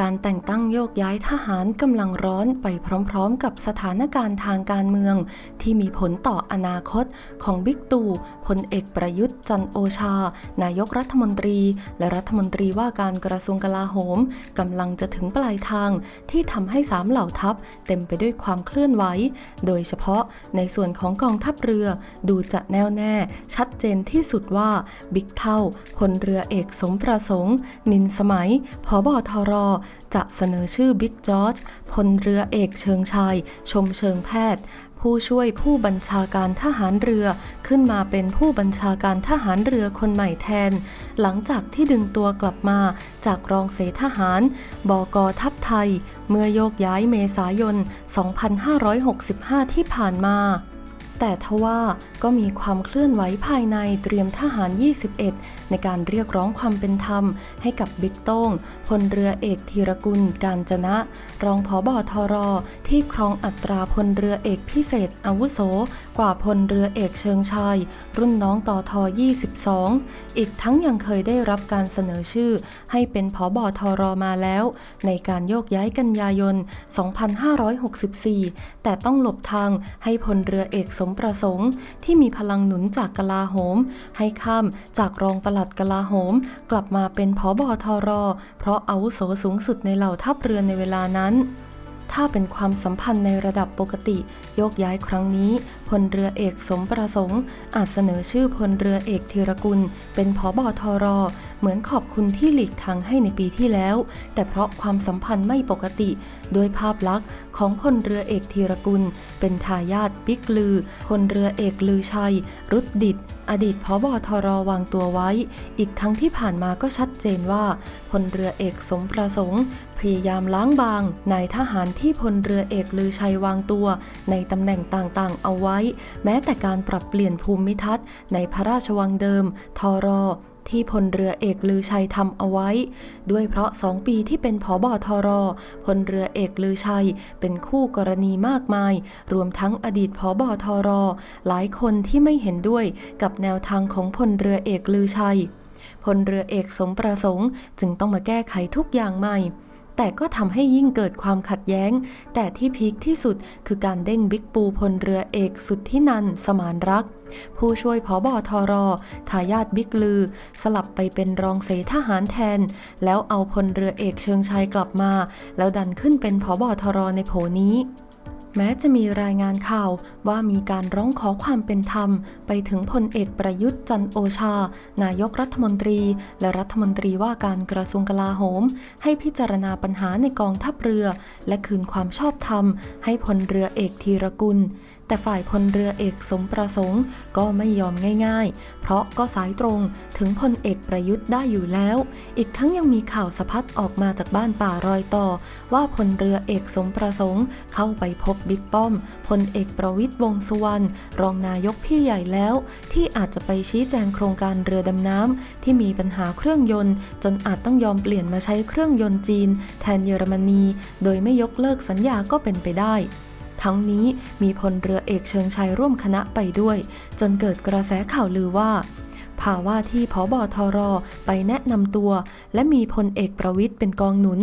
การแต่งตั้งโยกย้ายทหารกำลังร้อนไปพร้อมๆ กับสถานการณ์ทางการเมือง ที่มีผลต่ออนาคตของบิ๊กตู่พลเอกประยุทธ์จันโอชา นายกรัฐมนตรี และรัฐมนตรีว่าการกระทรวงกลาโหมกำลังจะถึงปลายทาง ที่ทำให้สามเหล่าทัพ เต็มไปด้วยความเคลื่อนไหว โดยเฉพาะในส่วนของกองทัพเรือ ดูจะแน่วแน่ ชัดเจนที่สุดว่าบิ๊กเท่าพลเรือเอกสมประสงค์ นินสมัยผบทรจะเสนอชื่อบิ๊กจอร์จพลเรือเอกเชิงชาย ชมเชิงแพทย์ ผู้ช่วยผู้บัญชาการทหารเรือขึ้นมาเป็นผู้บัญชาการทหารเรือคนใหม่แทน หลังจากที่ดึงตัวกลับมาจากรองเสทหารบกทัพไทย เมื่อโยกย้ายเมษายน 2565 ที่ผ่านมา แต่ทว่า ก็มีความเคลื่อนไหวภายในเตรียมทหาร 21 ในการเรียกร้องความเป็นธรรม ให้กับบิ๊กโต้งพลเรือเอกธีรกุล การจนะ รองผอบอทรที่ครองอัตราพลเรือเอกพิเศษ อาวุโส กว่าพลเรือเอกเชิงชาย รุ่นน้องต่อทอ22 อีกทั้งยังเคยได้รับการเสนอชื่อ ให้เป็นผอบอทรมาแล้ว ในการโยกย้ายกันยายน 2564 แต่ต้องหลบทางให้พลเรือเอกสมประสงค์ที่มีพลังหนุนจากกลาโหม ให้ข้ามจากรองปลัดกลาโหม กลับมาเป็นผอบอทรเพราะอาวุโสสูงสุดในเหล่าทัพเรือในเวลานั้นถ้าเป็นความสัมพันธ์ในระดับปกติ โยกย้ายครั้งนี้พลเรือเอกสมประสงค์ อาจเสนอชื่อพลเรือเอกธีรกุล เป็นผอบอทร เหมือนขอบคุณที่หลีกทางให้ในปีที่แล้ว แต่เพราะความสัมพันธ์ไม่ปกติโดยภาพลักษณ์ของพลเรือเอกธีรกุล เป็นทายาทบิ๊กลือพลเรือเอกลือชัย รุดดิตอดีตผบทรวางตัวไว้ อีกทั้งที่ผ่านมาก็ชัดเจนว่าพลเรือเอกสมประสงค์ พยายามล้างบางนายทหารที่พลเรือเอกลือชัยวางตัว ในตำแหน่งต่างๆ เอาไว้ แม้แต่การปรับเปลี่ยนภูมิทัศน์ในพระราชวังเดิม ทร ที่พลเรือเอกลือชัยทำเอาไว้ ด้วยเพราะสองปีที่เป็นผอบอทรพลเรือเอกลือชัย เป็นคู่กรณีมากมาย รวมทั้งอดีตผอบอทรหลายคนที่ไม่เห็นด้วยกับแนวทางของพลเรือเอกลือชัยพลเรือเอกสมประสงค์ จึงต้องมาแก้ไขทุกอย่างใหม่ แต่ก็ทำให้ยิ่งเกิดความขัดแย้ง แต่ที่พีคที่สุดคือการเด้งบิ๊กปูพลเรือเอกสุดที่นันสมานรัก ผู้ช่วยผอบอทรทายาทบิ๊กลือ สลับไปเป็นรองเสทหารแทน แล้วเอาพลเรือเอกเชิงชัยกลับมา แล้วดันขึ้นเป็นผอบอทรในโผนี้ แม้จะมีรายงานข่าวว่ามีการร้องขอความเป็นธรรม ไปถึงพลเอกประยุทธ์จันโอชา นายกรัฐมนตรี และรัฐมนตรีว่าการกระทรวงกลาโหม ให้พิจารณาปัญหาในกองทัพเรือ และคืนความชอบธรรม ให้พลเรือเอกธีรกุลแต่ฝ่ายพลเรือเอกสมประสงค์ก็ไม่ยอมง่ายๆ เพราะก็สายตรงถึงพลเอกประยุทธ์ได้อยู่แล้ว อีกทั้งยังมีข่าวสะพัดออกมาจากบ้านป่ารอยต่อ ว่าพลเรือเอกสมประสงค์เข้าไปพบบิ๊กป้อมพลเอกประวิตยวงสุวรรณรองนายกพี่ใหญ่แล้ว ที่อาจจะไปชี้แจงโครงการเรือดำน้ำที่มีปัญหาเครื่องยนต์ จนอาจต้องยอมเปลี่ยนมาใช้เครื่องยนต์จีน แทนเยอรมนี โดยไม่ยกเลิกสัญญาก็เป็นไปได้ ทั้งนี้มีพลเรือเอกเชิงชัยร่วมคณะไปด้วย จนเกิดกระแสข่าวลือว่าภาว่าที่พบทรไปแนะนำตัว และมีพลเอกประวิทย์เป็นกองหนุน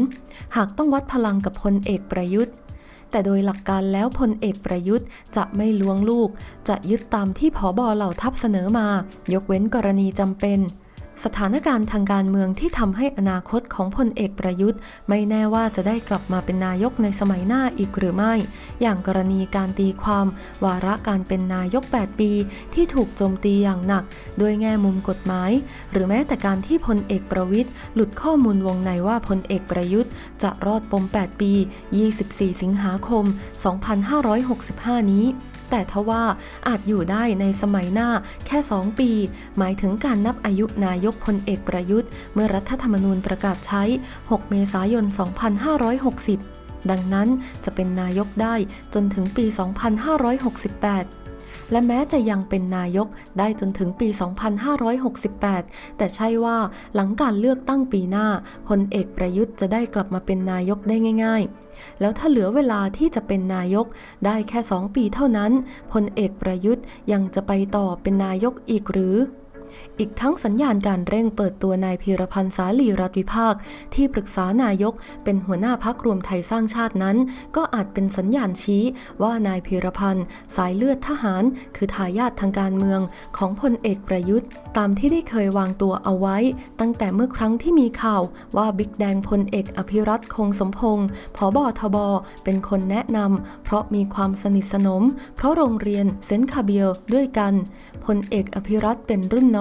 หากต้องวัดพลังกับพลเอกประยุทธ์ แต่โดยหลักการแล้วพลเอกประยุทธ์จะไม่ล้วงลูก จะยึดตามที่ผอบอเหล่าทัพเสนอมา ยกเว้นกรณีจำเป็น สถานการณ์ทางการเมืองที่ทำให้อนาคตของพลเอกประยุทธ์ ไม่แน่ว่าจะได้กลับมาเป็นนายกในสมัยหน้าอีกหรือไม่ อย่างกรณีการตีความ วาระการเป็นนายก 8 ปี ที่ถูกโจมตีอย่างหนัก ด้วยแง่มุมกฎหมาย หรือแม้แต่การที่พลเอกประวิทย์หลุดข้อมูลวงในว่าพลเอกประยุทธ์ จะรอดปม 8 ปี 24 สิงหาคม 2565 นี้ แต่ทว่าอาจอยู่ได้ในสมัยหน้าแค่ 2 ปี หมายถึงการนับอายุนายกพลเอกประยุทธ์ เมื่อรัฐธรรมนูญประกาศใช้ 6 เมษายน 2560 ดังนั้นจะเป็นนายกได้จนถึงปี 2568 และแม้จะยังเป็นนายกได้จนถึงปี 2568 แต่ใช่ว่าหลังการเลือกตั้งปีหน้าพลเอกประยุทธ์จะได้กลับมาเป็นนายกได้ง่าย ๆ แล้วถ้าเหลือเวลาที่จะเป็นนายกได้แค่ 2 ปีเท่านั้นพลเอกประยุทธ์ยังจะไปต่อเป็นนายกอีกหรือ อีกทั้งสัญญาณการเร่งเปิดตัวนายพีรพันธ์สาลีรัฐวิภาค ที่ปรึกษานายกเป็นหัวหน้าพักรวมไทยสร้างชาตินั้น ก็อาจเป็นสัญญาณชี้ว่านายพีรพันธ์สายเลือดทหาร คือทายาททางการเมืองของพลเอกประยุทธ์ ตามที่ได้เคยวางตัวเอาไว้ ตั้งแต่เมื่อครั้งที่มีข่าวว่าบิ๊กแดงพลเอกอภิรัตคงสมพงศ์ผบทบ เป็นคนแนะนำเพราะมีความสนิทสนม เพราะโรงเรียนเซนคาเบียลด้วยกันพลเอกอภิรัตเป็นรุ่นน้อง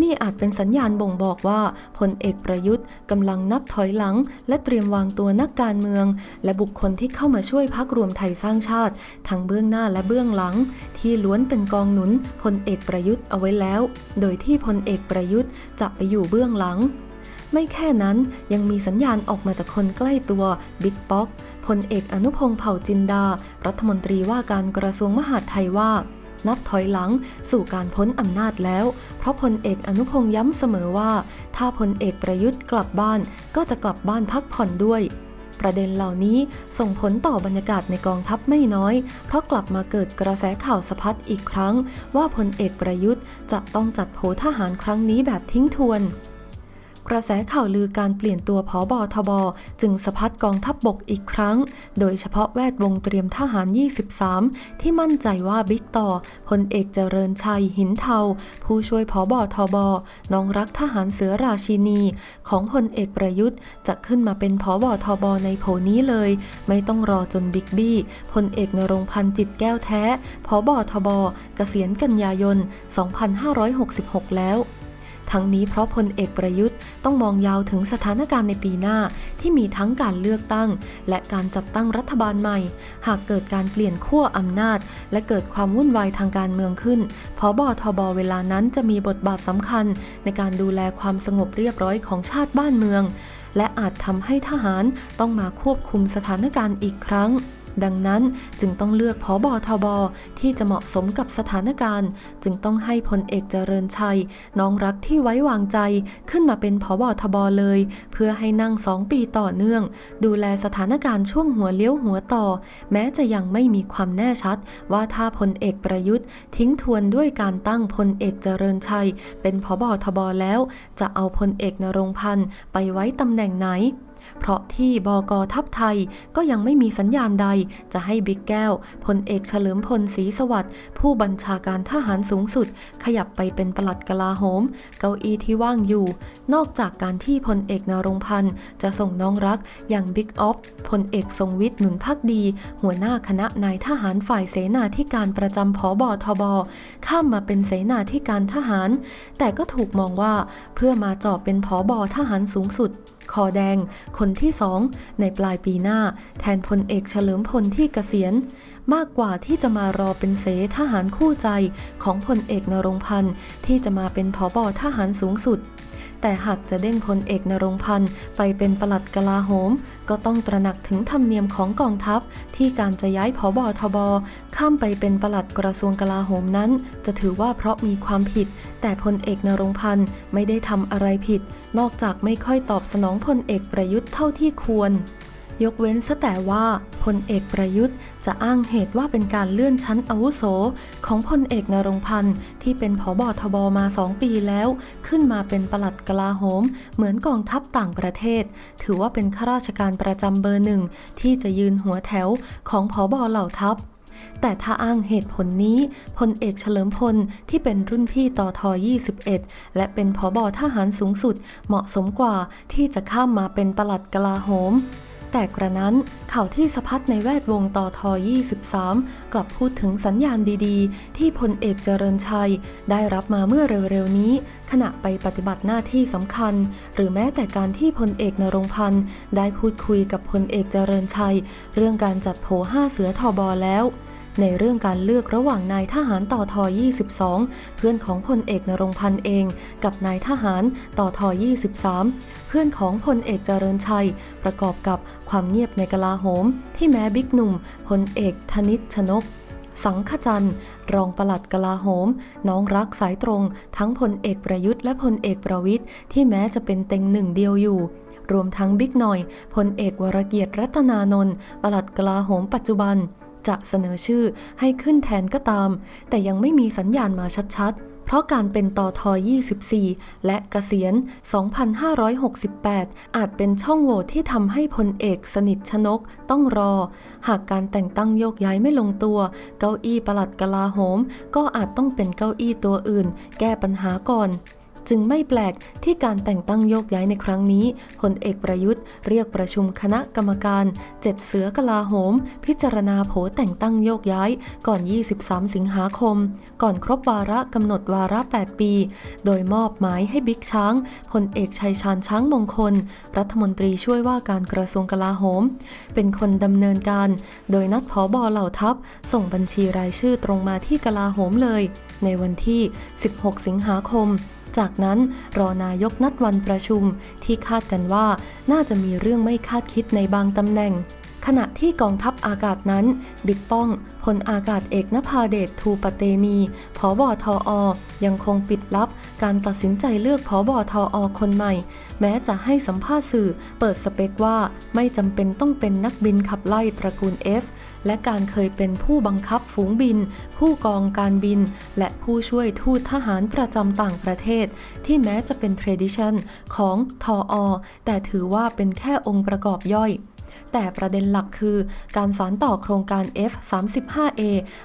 นี่อาจเป็นสัญญาณบ่งบอกว่าพลเอกประยุทธ์กำลังนับถอยหลัง และเตรียมวางตัวนักการเมือง และบุคคลที่เข้ามาช่วยพักรวมไทยสร้างชาติ ทั้งเบื้องหน้าและเบื้องหลัง ที่ล้วนเป็นกองหนุนพลเอกประยุทธ์เอาไว้แล้ว โดยที่พลเอกประยุทธ์จะไปอยู่เบื้องหลัง ไม่แค่นั้นยังมีสัญญาณออกมาจากคนใกล้ตัวบิ๊กป๊อกพลเอกอนุพงษ์เผ่าจินดา รัฐมนตรีว่าการกระทรวงมหาดไทยว่า นับถอยหลังสู่การพ้นอำนาจแล้ว เพราะพลเอกอนุพงษ์ย้ำเสมอว่า ถ้าพลเอกประยุทธ์กลับบ้านก็จะกลับบ้านพักผ่อนด้วยประเด็นเหล่านี้ส่งผลต่อบรรยากาศในกองทัพไม่น้อย เพราะกลับมาเกิดกระแสข่าวสะพัดอีกครั้ง ว่าพลเอกประยุทธ์จะต้องจัดโผทหารครั้งนี้แบบทิ้งทวน กระแสข่าวลือการเปลี่ยนตัวผอบอทบ จึงสะพัดกองทัพบบกอีกครั้ง โดยเฉพาะแวดวงเตรียมทหาร 23 ที่มั่นใจว่าบิ๊กต่อพลเอกเจริญชัยหินเทา ผู้ช่วยผอบอทบ น้องรักทหารเสือราชินี ของพลเอกประยุทธ์ จะขึ้นมาเป็นผอบอทบ ในโผนี้เลย ไม่ต้องรอจนบิ๊กบี้พลเอกนรงพันธ์จิตแก้วแท้ผอบอทบ เกษียณกันยายน 2566 แล้ว ทั้งนี้เพราะพลเอกประยุทธ์ต้องมองยาวถึงสถานการณ์ในปีหน้าที่มีทั้งการเลือกตั้ง และการจัดตั้งรัฐบาลใหม่ หากเกิดการเปลี่ยนขั้วอำนาจ และเกิดความวุ่นวายทางการเมืองขึ้นพบทบเวลานั้นจะมีบทบาทสำคัญ ในการดูแลความสงบเรียบร้อยของชาติบ้านเมือง และอาจทำให้ทหารต้องมาควบคุมสถานการณ์อีกครั้ง ดังนั้นจึงต้องเลือกผอบอทบที่จะเหมาะสมกับสถานการณ์ จึงต้องให้พลเอกเจริญชัย น้องรักที่ไว้วางใจขึ้นมาเป็นผอบอทบเลย เพื่อให้นั่งสองปีต่อเนื่อง ดูแลสถานการณ์ช่วงหัวเลี้ยวหัวต่อ แม้จะยังไม่มีความแน่ชัด ว่าถ้าพลเอกประยุทธ์ทิ้งทวนด้วยการตั้งพลเอกเจริญชัย เป็นผอบอทบแล้ว จะเอาพลเอกนรงพันธ์ไปไว้ตำแหน่งไหน เพราะที่บกทัพไทยก็ยังไม่มีสัญญาณใด จะให้บิ๊กแก้วพลเอกเฉลิมพลศรีสวัสดิ์ผู้บัญชาการทหารสูงสุด ขยับไปเป็นปลัดกลาโหม เก้าอี้ที่ว่างอยู่ นอกจากการที่พลเอกนรงพันธ์จะส่งน้องรักอย่างบิ๊กออฟพลเอกทรงวิทย์หนุนพักดี หัวหน้าคณะนายทหารฝ่ายเสนาธิการประจำผอบอทบข้ามมาเป็นเสนาธิการทหาร แต่ก็ถูกมองว่าเพื่อมาจอบเป็นผอบอทหารสูงสุดคอแดง คนที่สองในปลายปีหน้า แทนพลเอกเฉลิมพลที่เกษียณ มากกว่าที่จะมารอเป็นเสทหารคู่ใจของพลเอกนรงพันธ์ที่จะมาเป็นผอบอทหารสูงสุด แต่หากจะเด้งพลเอกนรงพันธ์ไปเป็นปลัดกลาโหม ก็ต้องตระหนักถึงธรรมเนียมของกองทัพ ที่การจะย้ายผอบอทบ ข้ามไปเป็นปลัดกระทรวงกลาโหมนั้น จะถือว่าเพราะมีความผิด แต่พลเอกนรงพันธ์ไม่ได้ทำอะไรผิด นอกจากไม่ค่อยตอบสนองพลเอกประยุทธ์เท่าที่ควร ยกเว้นซะแต่ว่าพลเอกประยุทธ์จะอ้างเหตุว่าเป็นการเลื่อนชั้นอาวุโส ของพลเอกนรงพันธ์ที่เป็นผอบอทบมาสองปีแล้ว ขึ้นมาเป็นปลัดกลาโหม เหมือนกองทัพต่างประเทศ ถือว่าเป็นข้าราชการประจำเบอร์หนึ่งที่จะยืนหัวแถวของผอบอเหล่าทัพแต่ถ้าอ้างเหตุผลนี้พลเอกเฉลิมพลที่เป็นรุ่นพี่ต่อทอ21 และเป็นผอบอทหารสูงสุดเหมาะสมกว่าที่จะข้ามมาเป็นปลัดกลาโหม แต่กระนั้นข่าวที่สะพัดในแวดวงต่อทอ 23 กลับพูดถึงสัญญาณดีๆ ที่พลเอกเจริญชัย ได้รับมาเมื่อเร็วๆนี้ ขณะไปปฏิบัติหน้าที่สำคัญ หรือแม้แต่การที่พลเอกนรงพันธ์ได้พูดคุยกับพลเอกเจริญชัย เรื่องการจัดโผ5เสือทอบอแล้วในเรื่องการเลือกระหว่างนายทหารต่อทอ22 เพื่อนของพลเอกนรงพันธ์เอง กับนายทหารต่อทอ23 พื่อนของพลเอกเจริญชัย ประกอบกับความเงียบในกลาโหม ที่แม้บิ๊กหนุ่มพลเอกธนิตชนก สังขจันทร์รองปลัดกลาโหม น้องรักสายตรง ทั้งพลเอกประยุทธ์และพลเอกประวิทย์ที่แม้จะเป็นเต็งหนึ่งเดียวอยู่รวมทั้งบิ๊กหน่อยพลเอกวรเกียรติรัตนานนท์ปลัดกลาโหมปัจจุบัน จะเสนอชื่อให้ขึ้นแทนก็ตาม แต่ยังไม่มีสัญญาณมาชัดๆ เพราะการเป็นต่อทอ24 และเกษียณ 2568 อาจเป็นช่องโหว่ที่ทำให้พลเอกสนิทชนกต้องรอ หากการแต่งตั้งโยกย้ายไม่ลงตัว เก้าอี้ปลัดกลาโหม ก็อาจต้องเป็นเก้าอี้ตัวอื่น แก้ปัญหาก่อน จึงไม่แปลกที่การแต่งตั้งโยกย้ายในครั้งนี้พลเอกประยุทธ์เรียกประชุมคณะกรรมการเจ็ดเสือกลาโหม พิจารณาโผแต่งตั้งโยกย้ายก่อน 23 สิงหาคม ก่อนครบวาระกำหนดวาระ 8 ปี โดยมอบหมายให้บิ๊กช้างพลเอกชัยชาญช้างมงคล รัฐมนตรีช่วยว่าการกระทรวงกลาโหม เป็นคนดำเนินการ โดยนัดผอบอเหล่าทัพ ส่งบัญชีรายชื่อตรงมาที่กลาโหมเลย ในวันที่ 16 สิงหาคม จากนั้นรอนายกนัดวันประชุมที่คาดกันว่าน่าจะมีเรื่องไม่คาดคิดในบางตำแหน่ง ขณะที่กองทัพอากาศนั้น บิ๊กป้องพลอากาศเอกนภาเดชทูปเตมีผอบอทออยังคงปิดลับ การตัดสินใจเลือกผอบอทออคนใหม่ แม้จะให้สัมภาษณ์สื่อเปิดสเปคว่าไม่จำเป็นต้องเป็นนักบินขับไล่ตระกูล F และการเคยเป็นผู้บังคับฝูงบิน ผู้กองการบิน และผู้ช่วยทูตทหารประจำต่างประเทศ ที่แม้จะเป็น tradition ของทออ แต่ถือว่าเป็นแค่องค์ประกอบย่อยแต่ประเด็นหลักคือการสานต่อโครงการ F35A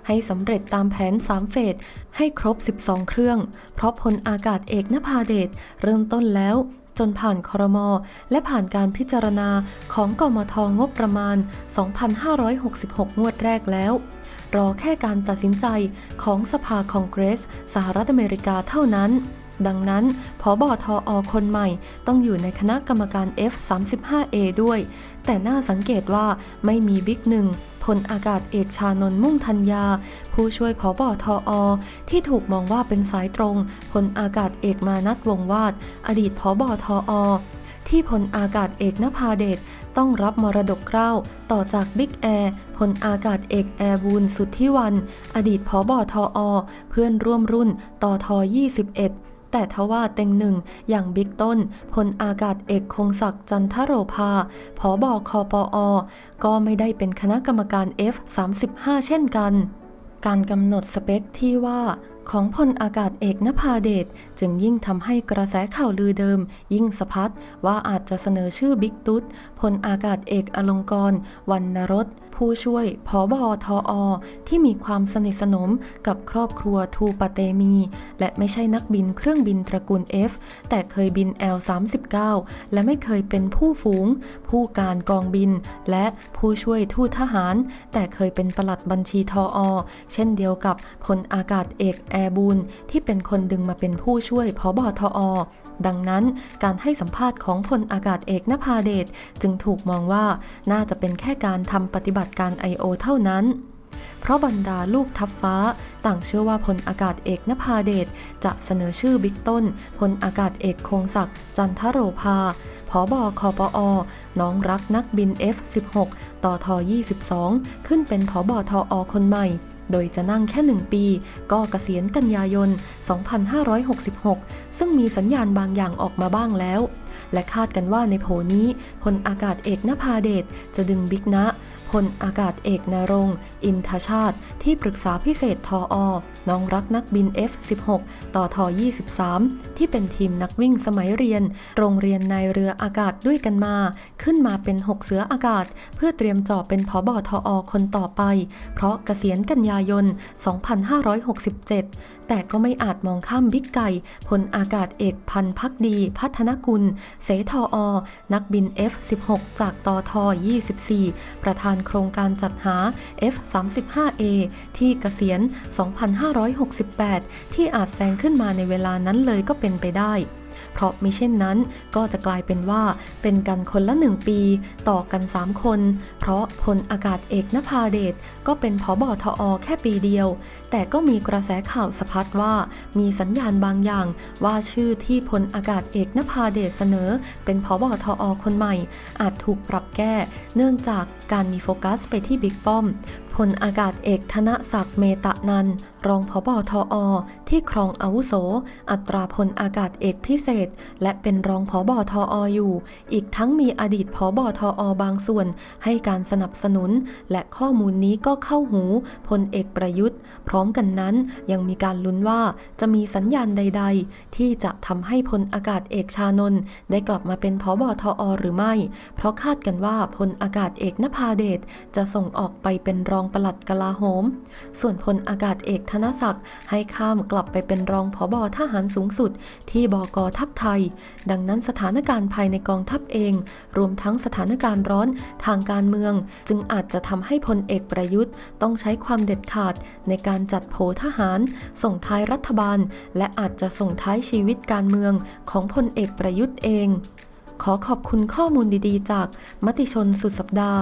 ให้สำเร็จตามแผน 3 เฟส ให้ครบ 12 เครื่อง เพราะพลอากาศเอกนภาเดชเริ่มต้นแล้ว จนผ่านครม และผ่านการพิจารณาของกมทงบประมาณ 2,566 งวดแรกแล้ว รอแค่การตัดสินใจของสภาคองเกรส สหรัฐอเมริกาเท่านั้น ดังนั้นผอบอทออคนใหม่ต้องอยู่ในคณะกรรมการ F35A ด้วย แต่น่าสังเกตว่าไม่มีบิ๊กหนึ่งพลอากาศเอกชานนมุ่งธัญญา ผู้ช่วยผอบอทออ ที่ถูกมองว่าเป็นสายตรงพลอากาศเอกมานัทวงวาด อดีตผอบอทออ ที่พลอากาศเอกนภาเดชต้องรับมรดกเกล้าต่อจากบิ๊กแอร์พลอากาศเอกแอร์บูนสุทธิวัน อดีตผอบอทออ เพื่อนร่วมรุ่นต่อทอ21 แต่ทว่าเต็งหนึ่งอย่างบิ๊กต้นพลอากาศเอกคงศักดิ์จันทโรภาผอบอคอปอ ก็ไม่ได้เป็นคณะกรรมการ F35 เช่นกัน การกำหนดสเปคที่ว่าของพลอากาศเอกนภาเดชจึงยิ่งทำให้กระแสข่าวลือเดิม ยิ่งสะพัดว่าอาจจะเสนอชื่อบิ๊กตุ๊ดพลอากาศเอกอลงกรวรรณรส ผู้ช่วยผอบอทออ ที่มีความสนิทสนมกับครอบครัวทูปะเตมี และไม่ใช่นักบินเครื่องบินตระกูล F แต่เคยบิน L39 และไม่เคยเป็นผู้ฝูง ผู้การกองบิน และผู้ช่วยทูตทหาร แต่เคยเป็นปลัดบัญชีทออ เช่นเดียวกับพลอากาศเอกแอร์บูนที่เป็นคนดึงมาเป็นผู้ช่วยผอบอทออ ดังนั้นการให้สัมภาษณ์ของพลอากาศเอกนภาเดชจึงถูกมองว่าน่าจะเป็นแค่การทำปฏิบัติการ I.O. เท่านั้น เพราะบรรดาลูกทัพฟ้า ต่างเชื่อว่าพลอากาศเอกนภาเดชจะเสนอชื่อบิ๊กต้นพลอากาศเอกคงศักดิ์จันทโรภาผอบอคอปอ น้องรักนักบิน F16 ต่อทอ22 ขึ้นเป็นผอบอทออคนใหม่ โดยจะนั่งแค่ 1 ปี ก็เกษียณกันยายน 2566 ซึ่งมีสัญญาณบางอย่างออกมาบ้างแล้ว และคาดกันว่าในโผนี้พลอากาศเอกนภาเดชจะดึงบิ๊กนะพลอากาศเอกนรงอินทชาติ ที่ปรึกษาพิเศษทออน้องรักนักบิน F16 ต่อทอ23 ที่เป็นทีมนักวิ่งสมัยเรียน โรงเรียนในเรืออากาศด้วยกันมา ขึ้นมาเป็น 6 เสืออากาศ เพื่อเตรียมจอบเป็นผอบอทออคนต่อไป เพราะเกษียณกันยายน 2567 แต่ก็ไม่อาจมองข้ามบิ๊กไก่พลอากาศเอกพันพักดี พัฒนกุล เสทออ นักบิน F16 จากตอทอ24 ประธานโครงการจัดหา 35a ที่เกษียณ 2568 ที่อาจแซงขึ้นมาในเวลานั้นเลยก็เป็นไปได้ เพราะมิเช่นนั้นก็จะกลายเป็นว่าเป็นกันคนละหนึ่งปี ต่อกัน 3 คน เพราะพลอากาศเอกนภาเดชก็เป็นผอบอทอแค่ปีเดียว แต่ก็มีกระแสข่าวสะพัดว่ามีสัญญาณบางอย่าง ว่าชื่อที่พลอากาศเอกนภาเดชเสนอ เป็นผอบอทอคนใหม่ อาจถูกปรับแก้ เนื่องจาก การมีโฟกัสไปที่บิ๊กป้อมพลอากาศเอกธนศักดิ์เมตะนัน รองผบทอที่ครองอาวุโส อัตราพลอากาศเอกพิเศษ และเป็นรองผบทออยู่ อีกทั้งมีอดีตผบทอบางส่วน ให้การสนับสนุน และข้อมูลนี้ก็เข้าหูพลเอกประยุทธ์ พร้อมกันนั้นยังมีการลุ้นว่าจะมีสัญญาณใด ๆ ที่จะทำให้พลอากาศเอกชานนท์ได้กลับมาเป็นผบทอหรือไม่ เพราะคาดกันว่าพลอากาศเอกนภาเดชจะส่งออกไปเป็นรองปลัดกลาโหม ส่วนพลอากาศเอกธนศักดิ์ให้ข้ามกลับไปเป็นรองผบทหารสูงสุด ที่บกทัพไทย ดังนั้นสถานการณ์ภายในกองทัพเอง รวมทั้งสถานการณ์ร้อนทางการเมือง จึงอาจจะทำให้พลเอกประยุทธ์ ต้องใช้ความเด็ดขาดในการจัดโผทหาร ส่งท้ายรัฐบาล และอาจจะส่งท้ายชีวิตการเมืองของพลเอกประยุทธ์เอง ขอขอบคุณข้อมูลดีๆ จากมติชนสุดสัปดาห์